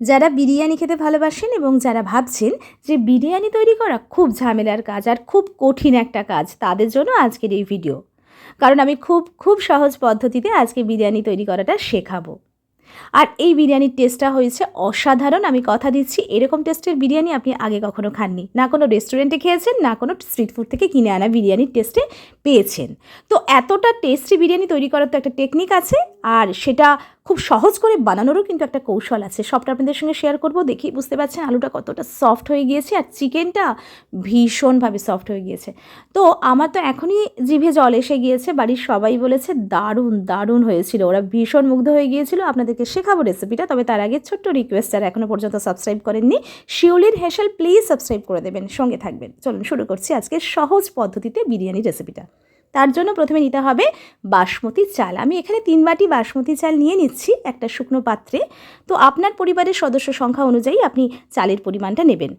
যারা বিরিয়ানি খেতে ভালোবাসেন এবং যারা ভাবছেন যে বিরিয়ানি তৈরি করা খুব ঝামেলার কাজ আর খুব কঠিন একটা কাজ, তাদের জন্য আজকের এই ভিডিও কারণ আমি খুব খুব সহজ পদ্ধতিতে আজকে বিরিয়ানি তৈরি করাটা শেখাবো। আর এই বিরিয়ানির টেস্টটা হয়েছে অসাধারণ। আমি কথা দিচ্ছি, এরকম টেস্টের বিরিয়ানি আপনি আগে কখনো খাননি। না কোনো রেস্টুরেন্টে খেয়েছেন, না কোনো স্ট্রিট ফুড থেকে কিনে আনা বিরিয়ানির টেস্টে পেয়েছেন। তো এতটা টেস্টি বিরিয়ানি তৈরি করার তো একটা টেকনিক আছে, আর সেটা খুব সহজ করে বানানোরও কিন্তু একটা কৌশল আছে। সবটা আপনাদের সঙ্গে শেয়ার করব, দেখি বুঝতে পারছেন আলুটা কতটা সফট হয়ে গিয়েছে আর চিকেনটা ভীষণভাবে সফট হয়ে গিয়েছে। তো আমার তো এখনই জিভে জল এসে গিয়েছে, বাড়ির সবাই বলেছে, দারুণ দারুণ হয়েছিল। ওরা ভীষণ মুগ্ধ হয়ে গিয়েছিল। আপনাদেরকে শেখাবো রেসিপিটা তবে তার আগে ছোট্ট রিকোয়েস্ট যারা এখনও পর্যন্ত সাবস্ক্রাইব করেননি, শিউলির হেসেল প্লিজ সাবস্ক্রাইব করে দেবেন, সঙ্গে থাকবেন। চলুন শুরু করছি আজকে সহজ পদ্ধতিতে বিরিয়ানি রেসিপিটা তার জন্য প্রথমে নিতে হবে বাসমতি চাল। আমি এখানে তিন বাটি বাসমতি চাল নিয়ে নিচ্ছি, একটা শুকনো পাত্রে। তো আপনার পরিবারের সদস্য সংখ্যা অনুযায়ী আপনি চালের পরিমাণটা নেবেন।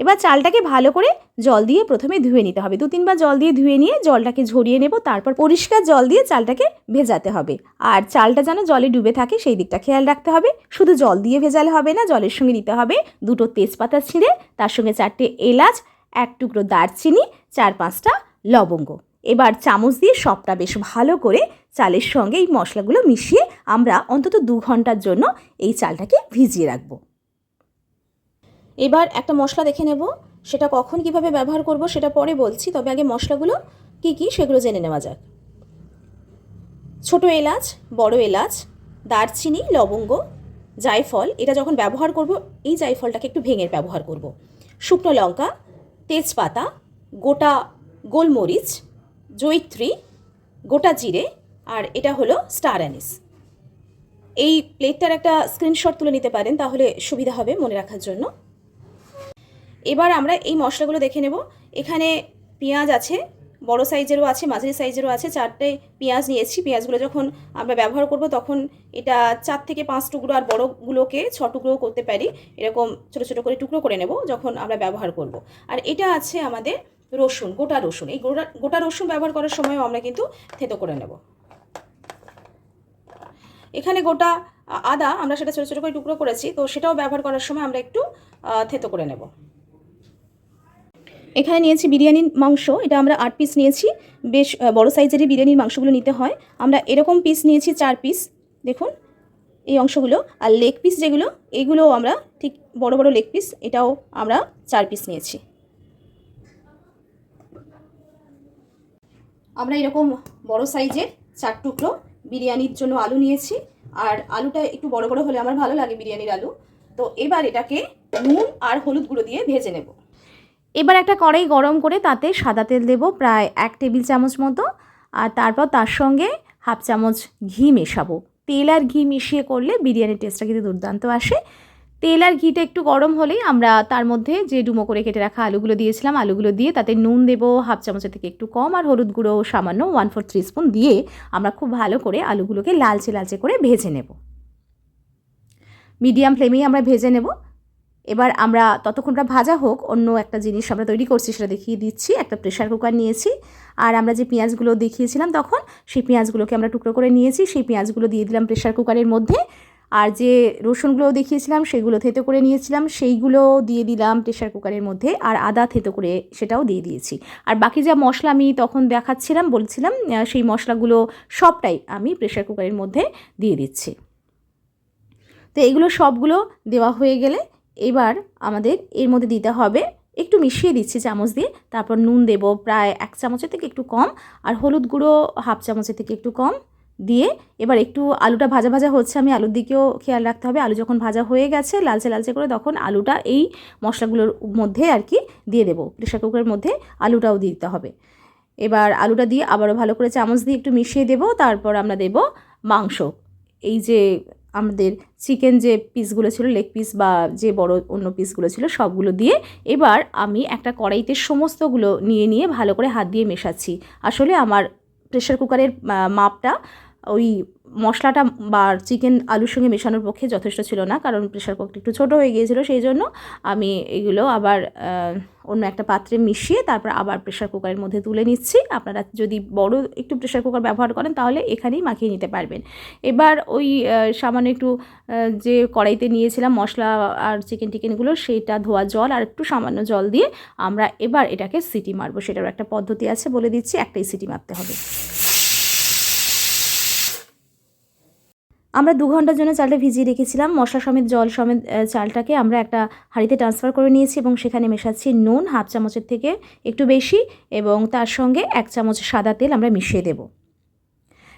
এবার চালটাকে ভালো করে জল দিয়ে প্রথমে ধুয়ে নিতে হবে। দু তিনবার জল দিয়ে ধুয়ে নিয়ে জলটাকে ঝরিয়ে নেব, তারপর পরিষ্কার জল দিয়ে চালটাকে ভেজাতে হবে। আর চালটা যেন জলে ডুবে থাকে সেই দিকটা খেয়াল রাখতে হবে। শুধু জল দিয়ে ভেজালে হবে না, জলের সঙ্গে দিতে হবে দুটো তেজপাতা ছিঁড়ে, তার সঙ্গে চারটে এলাচ, এক টুকরো দারচিনি, চার পাঁচটা লবঙ্গ। এবার চামচ দিয়ে সবটা বেশ ভালো করে চালের সঙ্গে এই মশলাগুলো মিশিয়ে আমরা অন্তত দু ঘণ্টার জন্য এই চালটাকে ভিজিয়ে রাখব। এবার একটা মশলা দেখে নেব। সেটা কখন কীভাবে ব্যবহার করব সেটা পরে বলছি, তবে আগে মশলাগুলো কি কি সেগুলো জেনে নেওয়া যাক। ছোট এলাচ, বড় এলাচ, দারচিনি, লবঙ্গ, জায়ফল, এটা যখন ব্যবহার করব, এই জায়ফলটাকে একটু ভেঙে ব্যবহার করব। শুকনো লঙ্কা, তেজপাতা, গোটা গোলমরিচ, জৈত্রী, গোটা জিরে, আর এটা হলো স্টার অ্যানিস। এই প্লেটটার একটা স্ক্রিনশট তুলে নিতে পারেন, তাহলে সুবিধা হবে মনে রাখার জন্য। এবার আমরা এই মশলাগুলো দেখে নেব। এখানে পেঁয়াজ আছে, বড় সাইজেরও আছে, মাঝারি সাইজেরও আছে। চারটে পেঁয়াজ নিয়েছি। পেঁয়াজগুলো যখন আমরা ব্যবহার করব তখন এটা চার থেকে পাঁচ টুকরো আর বড়গুলোকে ছ টুকরো করতে পারি। এরকম ছোটো ছোটো করে টুকরো করে নেব যখন আমরা ব্যবহার করব। আর এটা আছে আমাদের রসুন, গোটা রসুন। এই গোটা গোটা রসুন ব্যবহার করার সময়ও আমরা কিন্তু থেতো করে নেব। এখানে গোটা আদা আমরা সেটা ছোটো ছোটো করে টুকরো করেছি। তো সেটাও ব্যবহার করার সময় আমরা একটু থেতো করে নেব। এখানে নিয়েছি বিরিয়ানির মাংস, এটা আমরা আট পিস নিয়েছি, বেশ বড় সাইজেরই বিরিয়ানির মাংসগুলো নিতে হয়। আমরা এরকম পিস নিয়েছি চার পিস দেখুন, এই অংশগুলো, আর লেগ পিস যেগুলো এগুলো আমরা ঠিক বড় বড় লেগ পিস এটাও আমরা চার পিস নিয়েছি। আমরা এরকম বড় সাইজের চার টুকরো বিরিয়ানির জন্য আলু নিয়েছি, আর আলুটা একটু বড় বড় হলে আমার ভালো লাগে বিরিয়ানির আলু। তো এবার এটাকে নুন আর হলুদ গুঁড়ো দিয়ে ভেজে নেব। এবার একটা কড়াই গরম করে তাতে সাদা তেল দেব, প্রায় এক টেবিল চামচ মতো। আর তারপর তার সঙ্গে হাফ চামচ ঘি মেশাবো। তেল আর ঘি মিশিয়ে করলে বিরিয়ানির টেস্টটা কিন্তু দুর্দান্ত আসে। তেল আর ঘিটা একটু গরম হলেই আমরা তার মধ্যে যে ডুমো করে কেটে রাখা আলুগুলো দিয়েছিলাম, আলুগুলো দিয়ে তাতে নুন দেবো, হাফ চামচের থেকে একটু কম, আর হলুদ গুঁড়ো সামান্য ওয়ান ফোর থ্রি স্পুন দিয়ে আমরা খুব ভালো করে আলুগুলোকে লালচে লালচে করে ভেজে নেব। মিডিয়াম ফ্লেমেই আমরা ভেজে নেব। এবার আমরা ততক্ষণটা ভাজা হোক, অন্য একটা জিনিস আমরা তৈরি করছি সেটা দেখিয়ে দিচ্ছি। একটা প্রেশার কুকার নিয়েছি। আর আমরা যে পেঁয়াজগুলো দেখিয়েছিলাম তখন, সেই পেঁয়াজগুলোকে আমরা টুকরো করে নিয়েছি। সেই পেঁয়াজগুলো দিয়ে দিলাম প্রেশার কুকারের মধ্যে। আর যে রসুনগুলো দেখিয়েছিলাম, সেগুলো থেতো করে নিয়েছিলাম। সেইগুলো দিয়ে দিলাম প্রেশার কুকারের মধ্যে। আর আদা থেতো করে সেটাও দিয়ে দিয়েছি। আর বাকি যা মশলা আমি তখন দেখাচ্ছিলাম, বলছিলাম সেই মশলাগুলো সবটাই আমি প্রেশার কুকারের মধ্যে দিয়ে দিচ্ছি। তো এইগুলো সবগুলো দেওয়া হয়ে গেলে এবার আমাদের এর মধ্যে দিতে হবে, একটু মিশিয়ে দিচ্ছি চামচ দিয়ে, তারপর নুন দেব প্রায় এক চামচের থেকে একটু কম, আর হলুদ গুঁড়ো হাফ চামচের থেকে একটু কম দিয়ে এবার একটু আলুটা ভাজা ভাজা হচ্ছে, আমি আলুর দিকেও খেয়াল রাখতে হবে, আলু যখন ভাজা হয়ে গেছে লালচে লালচে করে তখন আলুটা এই মশলাগুলোর মধ্যে আর কি দিয়ে দেবো, প্রেশার কুকারের মধ্যে আলুটাও দিতে হবে। এবার আলুটা দিয়ে আবারও ভালো করে চামচ দিয়ে একটু মিশিয়ে দেবো, তারপর আমরা দেব মাংস। এই যে আমাদের চিকেন যে পিসগুলো ছিল লেগ পিস বা যে বড় অন্য পিসগুলো ছিল, সবগুলো দিয়ে এবার আমি একটা কড়াইতে সমস্তগুলো নিয়ে নিয়ে ভালো করে হাত দিয়ে মেশাচ্ছি। আসলে আমার প্রেশার কুকারের মাপটা ওই মশলাটা বা চিকেন আলুর সঙ্গে মেশানোর পক্ষে যথেষ্ট ছিল না, কারণ প্রেশার কুকারটা একটু ছোটো হয়ে গিয়েছিল, সেই জন্য আমি এগুলো আবার অন্য একটা পাত্রে মিশিয়ে তারপর আবার প্রেশার কুকারের মধ্যে তুলে নিচ্ছি। আপনারা যদি বড় একটু প্রেশার কুকার ব্যবহার করেন তাহলে এখানেই মাখিয়ে নিতে পারবেন। এবার ওই সামান্য একটু যে কড়াইতে নিয়েছিলাম মশলা আর চিকেন টিকেনগুলো সেইটা ধোয়া জল আর একটু সামান্য জল দিয়ে আমরা এবার এটাকে সিটি মারবো। সেটারও একটা পদ্ধতি আছে বলে দিচ্ছি, একটাই সিটি মারতে হবে। আমরা দু ঘণ্টার জন্য চালটা ভিজিয়ে রেখেছিলাম। মশলা সমেত, জল সমেত চালটাকে আমরা একটা হাঁড়িতে ট্রান্সফার করে নিয়েছি এবং সেখানে মেশাচ্ছি নুন, হাফ চামচের থেকে একটু বেশি এবং তার সঙ্গে এক চামচ সাদা তেল আমরা মিশিয়ে দেব।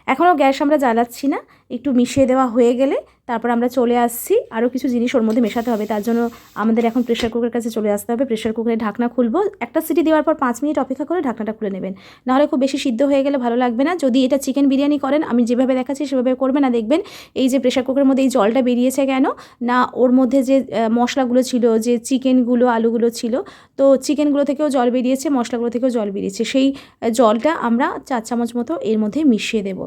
এখনও গ্যাস আমরা জ্বালাচ্ছি না। একটু মিশিয়ে দেওয়া হয়ে গেলে তারপর আমরা চলে আসছি। আরও কিছু জিনিস ওর মধ্যে মেশাতে হবে, তার জন্য আমাদের এখন প্রেশার কুকারের কাছে চলে আসতে হবে। প্রেশার কুকারে ঢাকনা খুলবো। একটা সিটি দেওয়ার পর পাঁচ মিনিট অপেক্ষা করে ঢাকনাটা খুলে নেবেন। নাহলে খুব বেশি সিদ্ধ হয়ে গেলে ভালো লাগবে না। যদি এটা চিকেন বিরিয়ানি করেন, আমি যেভাবে দেখাচ্ছি সেভাবে করবেন না। দেখবেন এই যে প্রেশার কুকারের মধ্যে এই জলটা বেরিয়েছে কেন? না, ওর মধ্যে যে মশলাগুলো ছিল, যে চিকেনগুলো আলুগুলো ছিল, তো চিকেনগুলো থেকেও জল বেরিয়েছে, মশলাগুলো থেকেও জল বেরিয়েছে। সেই জলটা আমরা চার চামচ মতো এর মধ্যে মিশিয়ে দেব।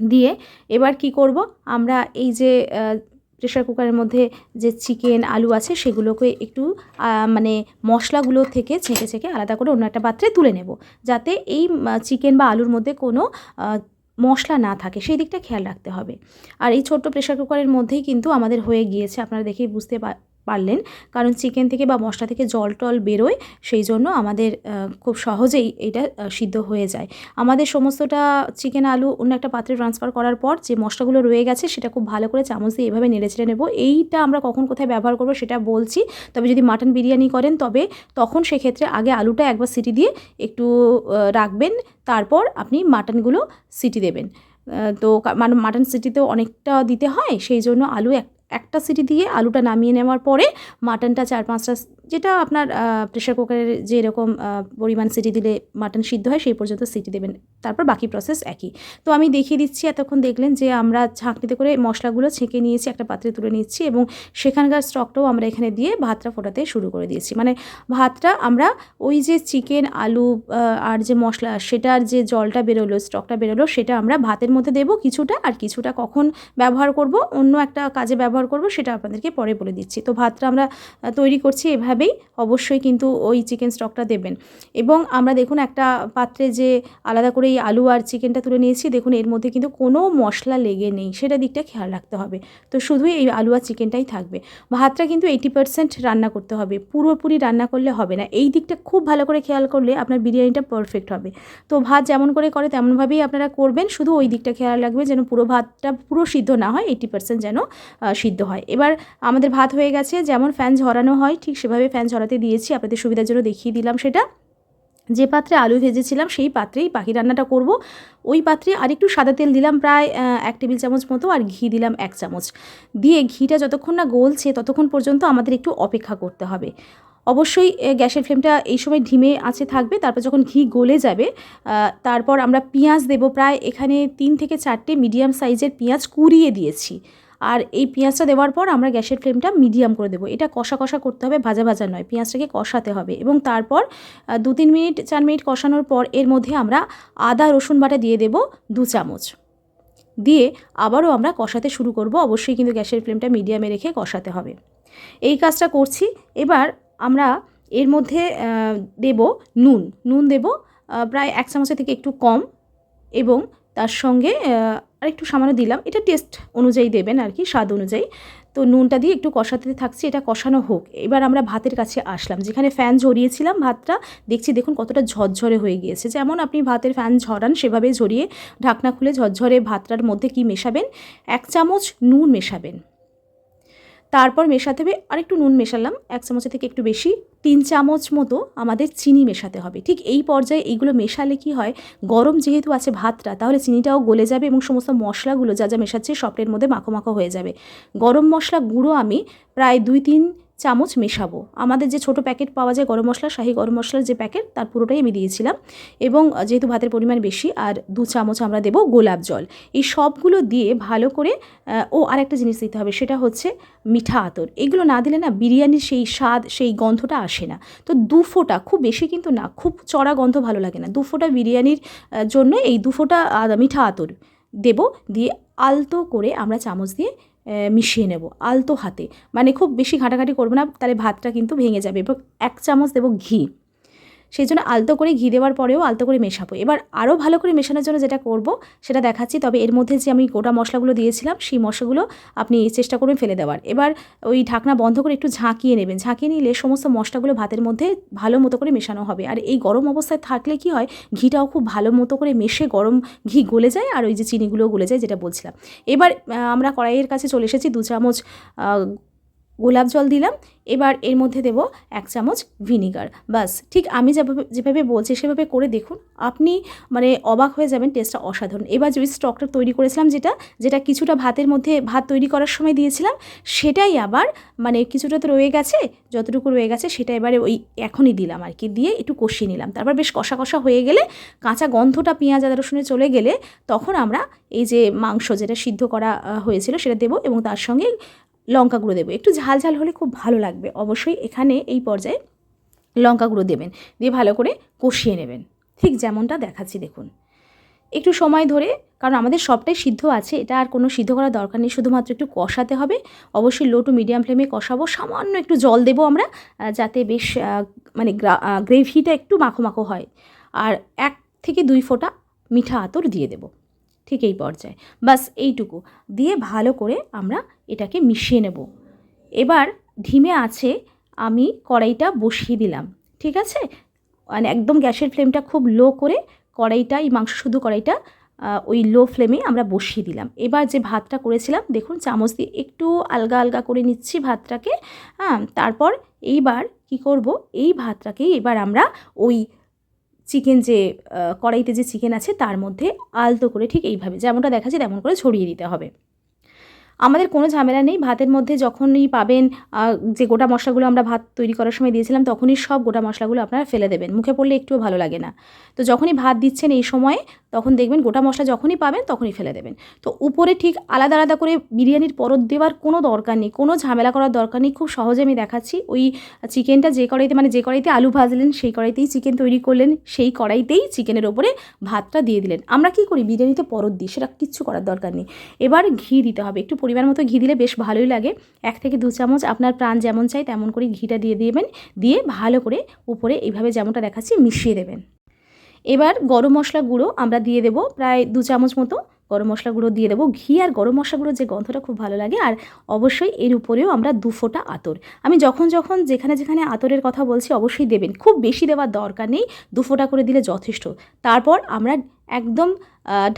দিয়ে এবার কি করব? আমরা এই যে প্রেশার কুকারের মধ্যে যে চিকেন আলু আছে সেগুলোকে একটু মানে মশলাগুলো থেকে ছেঁকে ছেঁকে আলাদা করে অন্য একটা পাত্রে তুলে নেব। যাতে এই চিকেন বা আলুর মধ্যে কোনো মশলা না থাকে। সেই দিকটা খেয়াল রাখতে হবে। আর এই ছোট্ট প্রেশার কুকারের মধ্যেই কিন্তু আমাদের হয়ে গিয়েছে। আপনারা দেখেই বুঝতে পারলেন। কারণ চিকেন থেকে বা মশলা থেকে জল টল বেরোয়, সেই জন্য আমাদের খুব সহজেই এটা সিদ্ধ হয়ে যায়। আমাদের সমস্তটা চিকেন, আলু, অন্য একটা পাত্রে ট্রান্সফার করার পর যে মশলাগুলো রয়ে গেছে, সেটা খুব ভালো করে চামচ দিয়ে এভাবে নেড়ে চেড়ে নেব। এইটা আমরা কখন কোথায় ব্যবহার করব সেটা বলছি। তবে যদি মাটন বিরিয়ানি করেন, তবে তখন সেক্ষেত্রে আগে আলুটা একবার সিটি দিয়ে একটু রাখবেন। তারপর আপনি মাটনগুলো সিটি দেবেন। তো মানে মাটন সিটিতেও অনেকটা দিতে হয়, সেই জন্য আলু এক একটা সিটি দিয়ে আলুটা নামিয়ে নেওয়ার পরে মাটনটা চার পাঁচটা যেটা আপনার প্রেশার কুকারের যে এরকম পরিমাণ সিটি দিলে মাটন সিদ্ধ হয়, সেই পর্যন্ত সিটি দেবেন। তারপর বাকি প্রসেস একই। তো আমি দেখিয়ে দিচ্ছি, এতক্ষণ দেখলেন যে আমরা ছাঁকনিতে করে মশলাগুলো ছেঁকে নিয়েছি, একটা পাত্রে তুলে নিচ্ছি এবং সেখানকার স্টকটাও আমরা এখানে দিয়ে ভাতটা ফোটাতে শুরু করে দিয়েছি। মানে ভাতটা আমরা ওই যে চিকেন আলু আর যে মশলা, সেটার যে জলটা বেরোলো স্টকটা বেরোলো, সেটা আমরা ভাতের মধ্যে দেবো কিছুটা আর কিছুটা কখন ব্যবহার করব, অন্য একটা কাজে ব্যবহার করব, সেটা আপনাদেরকে পরে বলে দিচ্ছি। তো ভাতটা আমরা তৈরি করছি এভাবেই অবশ্যই কিন্তু ওই চিকেন স্টকটা দেবেন। এবং আমরা দেখুন একটা পাত্রে যে আলাদা করে এই আলু আর চিকেনটা তুলে নিয়েছি, দেখুন এর মধ্যে কিন্তু কোনো মশলা লেগে নেই, সেটা দিকটা খেয়াল রাখতে হবে। তো শুধুই এই আলু আর চিকেনটাই থাকবে। ভাতটা কিন্তু এইটি পার্সেন্ট রান্না করতে হবে, পুরোপুরি রান্না করলে হবে না। এই দিকটা খুব ভালো করে খেয়াল করলে আপনার বিরিয়ানিটা পারফেক্ট হবে। তো ভাত যেমন করে করে তেমনভাবেই আপনারা করবেন, শুধু ওই দিকটা খেয়াল রাখবে যেন পুরো ভাতটা পুরো সিদ্ধ না হয় এইটি পার্সেন্ট যেন সিদ্ধ হয়। এবার আমাদের ভাত হয়ে গেছে, যেমন ফ্যান ঝরানো হয়, ঠিক সেভাবে ফ্যান ঝরাতে দিয়েছি, আপনাদের সুবিধার জন্য দেখিয়ে দিলাম সেটা। যে পাত্রে আলু ভেজেছিলাম, সেই পাত্রেই পাখি রান্নাটা করব। ওই পাত্রে আরেকটু সাদা তেল দিলাম, প্রায় এক টেবিল চামচ মতো, আর ঘি দিলাম এক চামচ। দিয়ে ঘিটা যতক্ষণ না গলছে, ততক্ষণ পর্যন্ত আমাদের একটু অপেক্ষা করতে হবে। অবশ্যই গ্যাসের ফ্লেমটা এই সময় ঢিমে আছে, থাকবে। তারপর যখন ঘি গলে যাবে তারপর আমরা পেঁয়াজ দেব। প্রায় এখানে তিন থেকে চারটে মিডিয়াম সাইজের পেঁয়াজ কুড়িয়ে দিয়েছি। আর এই পেঁয়াজটা দেওয়ার পর আমরা গ্যাসের ফ্লেমটা মিডিয়াম করে দেবো। এটা কষা কষা করতে হবে, ভাজা ভাজা নয়, পেঁয়াজটাকে কষাতে হবে। এবং তারপর দু তিন মিনিট, চার মিনিট কষানোর পর এর মধ্যে আমরা আদা, রসুন বাটা দিয়ে দেব দু চামচ। দিয়ে আবারও আমরা কষাতে শুরু করব, অবশ্যই কিন্তু গ্যাসের ফ্লেমটা মিডিয়ামে রেখে কষাতে হবে। এই কাজটা করছি। এবার আমরা এর মধ্যে দেব নুন। নুন দেব প্রায় এক চামচের থেকে একটু কম এবং তার সঙ্গে আর একটু সামান্য দিলাম। এটা টেস্ট অনুযায়ী দেবেন আর কি, স্বাদ অনুযায়ী। তো নুনটা দিয়ে একটু কষাতে থাকছি, এটা কষানো হোক। এবার আমরা ভাতের কাছে আসলাম। যেখানে ফ্যান ঝরিয়েছিলাম ভাতটা, দেখছি দেখুন কতটা ঝরঝরে হয়ে গিয়েছে। যেমন আপনি ভাতের ফ্যান ঝরান সেভাবে ঝরিয়ে ঢাকনা খুলে ঝরঝরে ভাতটার মধ্যে কি মেশাবেন? এক চামচ নুন মেশাবেন। তারপর মেশাতে হবে আর একটু নুন মেশালাম, এক চামচের থেকে একটু বেশি, তিন চামচ মতো আমাদের চিনি মেশাতে হবে। ঠিক এই পর্যায়ে এইগুলো মেশালে কি হয়, গরম যেহেতু আছে ভাতটা, তাহলে চিনিটাও গলে যাবে এবং সমস্ত মশলাগুলো যা যা মেশাচ্ছে সবটের মধ্যে মাখো মাখো হয়ে যাবে। গরম মশলা গুঁড়ো আমি প্রায় দুই তিন চামচ মেশাবো। আমাদের যে ছোট প্যাকেট পাওয়া যায় গরম মশলা, শাহি গরম মশলার যে প্যাকেট তার পুরোটাই আমি দিয়েছিলাম। এবং যেহেতু ভাতের পরিমাণ বেশি, আর দু চামচ আমরা দেবো গোলাপ জল। এই সবগুলো দিয়ে ভালো করে ও আরেকটা জিনিস দিতে হবে, সেটা হচ্ছে মিঠা আতর। এগুলো না দিলে না বিরিয়ানির সেই স্বাদ, সেই গন্ধটা আসে না। তো দু ফোঁটা, খুব বেশি কিন্তু না, খুব চড়া গন্ধ ভালো লাগে না। দু ফোঁটা বিরিয়ানির জন্য এই দু ফোঁটা মিঠা আতর দেব। দিয়ে আলতো করে আমরা চামচ দিয়ে মিশিয়ে নেব, আলতো হাতে। মানে খুব বেশি ঘাঁটাঘাঁটি করব না, তাহলে ভাতটা কিন্তু ভেঙে যাবে। এবং এক চামচ দেবো ঘি। সেই জন্য আলতো করে ঘি দেওয়ার পরেও আলতো করে মেশাবো। এবার আরও ভালো করে মেশানোর জন্য যেটা করব, সেটা দেখাচ্ছি। তবে এর মধ্যে যে আমি গোটা মশলাগুলো দিয়েছিলাম, সেই মশলাগুলো আপনি চেষ্টা করবেন ফেলে দেওয়ার। এবার ওই ঢাকনা বন্ধ করে একটু ঝাঁকিয়ে নেবেন। ঝাঁকিয়ে নিলে সমস্ত মশলাগুলো ভাতের মধ্যে ভালো মতো করে মেশানো হবে। আর এই গরম অবস্থায় থাকলে কি হয়, ঘিটাও খুব ভালো মতো করে মেশে গরম ঘি গলে যায় আর ওই যে চিনিগুলোও গলে যায়, যেটা বলছিলাম। এবার আমরা কড়াইয়ের কাছে চলে এসেছি দু চামচ গোলাপ জল দিলাম, এবার এর মধ্যে দেব এক চামচ ভিনিগার। বাস, ঠিক আমি যেভাবে যেভাবে বলছি সেভাবে করে দেখুন, আপনি মানে অবাক হয়ে যাবেন, টেস্টটা অসাধারণ। এবার যে স্টকটা তৈরি করেছিলাম যেটা যেটা কিছুটা ভাতের মধ্যে ভাত তৈরি করার সময় দিয়েছিলাম, সেটাই আবার মানে কিছুটা তো রয়ে গেছে, যতটুকু রয়ে গেছে সেটা এবারে ওই এখনই দিলাম আর কি, দিয়ে একটু কষিয়ে নিলাম। তারপর বেশ কষা কষা হয়ে গেলে কাঁচা গন্ধটা পেঁয়াজ আদা রসুনে চলে গেলে তখন আমরা এই যে মাংস যেটা সিদ্ধ করা হয়েছিল সেটা দেবো এবং তার সঙ্গে লঙ্কা গুঁড়ো দেবো। একটু ঝাল ঝাল হলে খুব ভালো লাগবে। অবশ্যই এখানে এই পর্যায়ে লঙ্কা গুঁড়ো দেবেন। দিয়ে ভালো করে কষিয়ে নেবেন। ঠিক যেমনটা দেখাচ্ছি, দেখুন। একটু সময় ধরে, কারণ আমাদের সবটাই সিদ্ধ আছে, এটা আর কোনো সিদ্ধ করার দরকার নেই। শুধুমাত্র একটু কষাতে হবে। অবশ্যই লো টু মিডিয়াম ফ্লেমে কষাবো। সামান্য একটু জল দেবো আমরা যাতে বেশ মানে গ্রেভিটা একটু মাখো মাখো হয়। আর এক থেকে দুই ফোঁটা মিঠা আতর দিয়ে দেবো। ঠিক এই পর্যায়ে। বাস এইটুকু। দিয়ে ভালো করে আমরা এটাকে মিশিয়ে নেব। এবার ধিমে আছে, আমি কড়াইটা বসিয়ে দিলাম। ঠিক আছে? মানে একদম গ্যাসের ফ্লেমটা খুব লো করে কড়াইটা এই মাংস শুধু কড়াইটা ওই লো ফ্লেমে আমরা বসিয়ে দিলাম। এবার যে ভাতটা করেছিলাম, দেখুন চামচ দিয়ে একটু আলগা আলগা করে নিচ্ছি ভাতটাকে হ্যাঁ? তারপর এইবার কি করব? এই ভাতটাকেই এবার আমরা ওই চিকেন যে কড়াইতে যে চিকেন আছে তার মধ্যে আলতো করে ঠিক এইভাবে, যেমনটা দেখাচ্ছি তেমন করে ছড়িয়ে দিতে হবে। আমাদের কোনো ঝামেলা নেই। ভাতের মধ্যে যখনই পাবেন যে গোটা মশলাগুলো আমরা ভাত তৈরি করার সময় দিয়েছিলাম, তখনই সব গোটা মশলাগুলো আপনারা ফেলে দেবেন। মুখে পড়লে একটুও ভালো লাগে না। তো যখনই ভাত দিচ্ছেন এই সময়ে, তখন দেখবেন গোটা মশলা যখনই পাবেন, তখনই ফেলে দেবেন। তো উপরে ঠিক আলাদা আলাদা করে বিরিয়ানির পরত দেওয়ার কোনো দরকার নেই। কোনো ঝামেলা করার দরকার নেই। খুব সহজে আমি দেখাচ্ছি। ওই চিকেনটা যে কড়াইতে মানে যে কড়াইতে আলু ভাজলেন, সেই কড়াইতেই চিকেন তৈরি করলেন। সেই কড়াইতেই চিকেনের ওপরে ভাতটা দিয়ে দিলেন। আমরা কি করি? বিরিয়ানিতে পরত দিই, সেটা কিচ্ছু করার দরকার নেই। এবার ঘি দিতে হবে। একটু পরিমাণ মতো ঘি দিলে বেশ ভালোই লাগে। এক থেকে দু চামচ আপনার প্রাণ যেমন চাই তেমন করে ঘিটা দিয়ে দেবেন। দিয়ে ভালো করে উপরে এইভাবে যেমনটা দেখাচ্ছি মিশিয়ে দেবেন। এবার গরম মশলা গুঁড়ো আমরা দিয়ে দেব প্রায় দু চামচ মতো। গরম মশলা গুঁড়ো দিয়ে দেবো। ঘি আর গরম মশলা গুঁড়ো যে গন্ধটা খুব ভালো লাগে আর অবশ্যই এর উপরেও আমরা দু ফোঁটা আতর। আমি যখন যখন যেখানে যেখানে আতরের কথা বলছি অবশ্যই দেবেন। খুব বেশি দেওয়ার দরকার নেই, দু ফোঁটা করে দিলে যথেষ্ট। তারপর আমরা একদম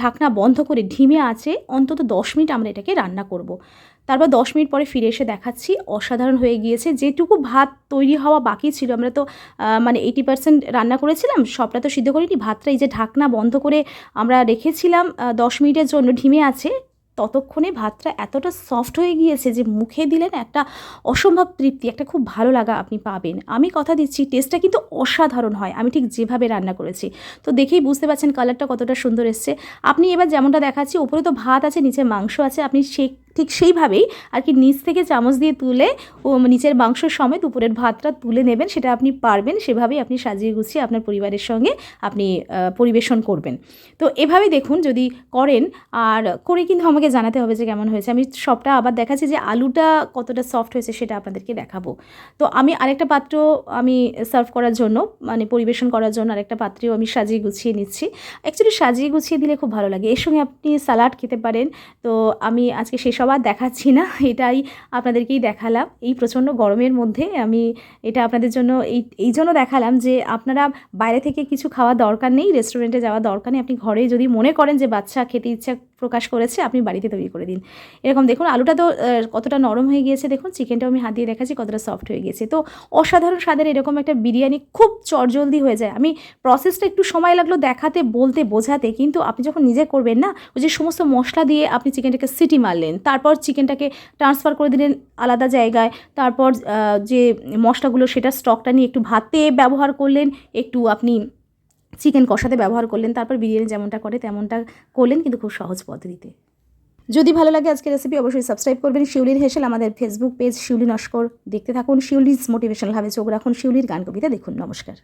ঢাকনা বন্ধ করে ঢিমে আছে অন্তত দশ মিনিট আমরা এটাকে রান্না করব। তারপর দশ মিনিট পরে ফিরে এসে দেখাচ্ছি। অসাধারণ হয়ে গিয়েছে। যেটুকু ভাত তৈরি হওয়া বাকি ছিল, আমরা তো মানে এইটি পার্সেন্ট রান্না করেছিলাম, সবটা তো সিদ্ধ করিনি। ভাতটা এই যে ঢাকনা বন্ধ করে আমরা রেখেছিলাম দশ মিনিটের জন্য ঢিমে আছে। ততক্ষণে ভাতটা এতটা সফট হয়ে গিয়েছে যে মুখে দিলেন একটা অসম্ভব তৃপ্তি, একটা খুব ভালো লাগা আপনি পাবেন। আমি কথা দিচ্ছি টেস্টটা কিন্তু অসাধারণ হয়। আমি ঠিক যেভাবে রান্না করেছি। তো দেখেই বুঝতে পারছেন কালারটা কতটা সুন্দর এসছে। আপনি এবার যেমনটা দেখাচ্ছি, ওপরে তো ভাত আছে, নিচে মাংস আছে। আপনি সেই ঠিক সেইভাবেই আর কি নিচ থেকে চামচ দিয়ে তুলে ও নিচের মাংস সমেত উপরের ভাতটা তুলে নেবেন, সেটা আপনি পারবেন, সেভাবেই আপনি সাজিয়ে গুছিয়ে আপনার পরিবারের সঙ্গে আপনি পরিবেশন করবেন। তো এভাবেই দেখুন যদি করেন, আর করে কিন্তু আমাকে জানাতে হবে যে কেমন হয়েছে। আমি সবটা আবার দেখাচ্ছি যে আলুটা কতটা সফট হয়েছে সেটা আপনাদেরকে দেখাবো। তো আমি আরেকটা পাত্র আমি সার্ভ করার জন্য মানে পরিবেশন করার জন্য আরেকটা পাত্রেও আমি সাজিয়ে গুছিয়ে নিচ্ছি। অ্যাকচুয়ালি সাজিয়ে গুছিয়ে দিলে খুব ভালো লাগে। এর সঙ্গে আপনি স্যালাড খেতে পারেন। তো আমি আজকে সেসব আর দেখাচ্ছি না, এটাই আপনাদেরকেই দেখালাম। এই প্রচণ্ড গরমের মধ্যে আমি এটা আপনাদের জন্য এই এই জন্য দেখালাম যে আপনারা বাইরে থেকে কিছু খাওয়া দরকার নেই রেস্টুরেন্টে যাওয়া দরকার নেই। আপনি ঘরে যদি মনে করেন যে বাচ্চা খেতে ইচ্ছা প্রকাশ করেছে, আপনি বাড়িতে তৈরি করে দিন। এরকম দেখুন, আলুটা তো কতটা নরম হয়ে গিয়েছে, দেখুন, চিকেনটাও আমি হাত দিয়ে দেখাচ্ছি, কতটা সফট হয়ে গিয়েছে। তো অসাধারণ স্বাদের এরকম একটা বিরিয়ানি খুব চটজলদি হয়ে যায়। আমি প্রসেসটা একটু সময় লাগল দেখাতে, বলতে, বোঝাতে, কিন্তু আপনি যখন নিজে করবেন না, ওই যে সমস্ত মশলা দিয়ে আপনি চিকেনটাকে সিটি মারলেন, তারপর চিকেনটাকে ট্রান্সফার করে দিলেন আলাদা জায়গায়, তারপর যে মশলাগুলো, সেটা স্টকটা নিয়ে একটু ভাতে ব্যবহার করলেন, একটু আপনি চিকেন কষাতে ব্যবহার করলেন, তারপর বিরিয়ানি যেমনটা করে তেমনটা করলেন, কিন্তু খুব সহজ পদ্ধতিতে। যদি ভালো লাগে আজকের রেসিপি অবশ্যই সাবস্ক্রাইব করবেন। শিউলির হেসেল আমাদের ফেসবুক পেজ শিউলি নস্কর, দেখতে থাকুন। শিউলিজ মোটিভেশনাল ভাবে চোখ রাখুন, শিউলির গান কবিতা দেখুন। নমস্কার।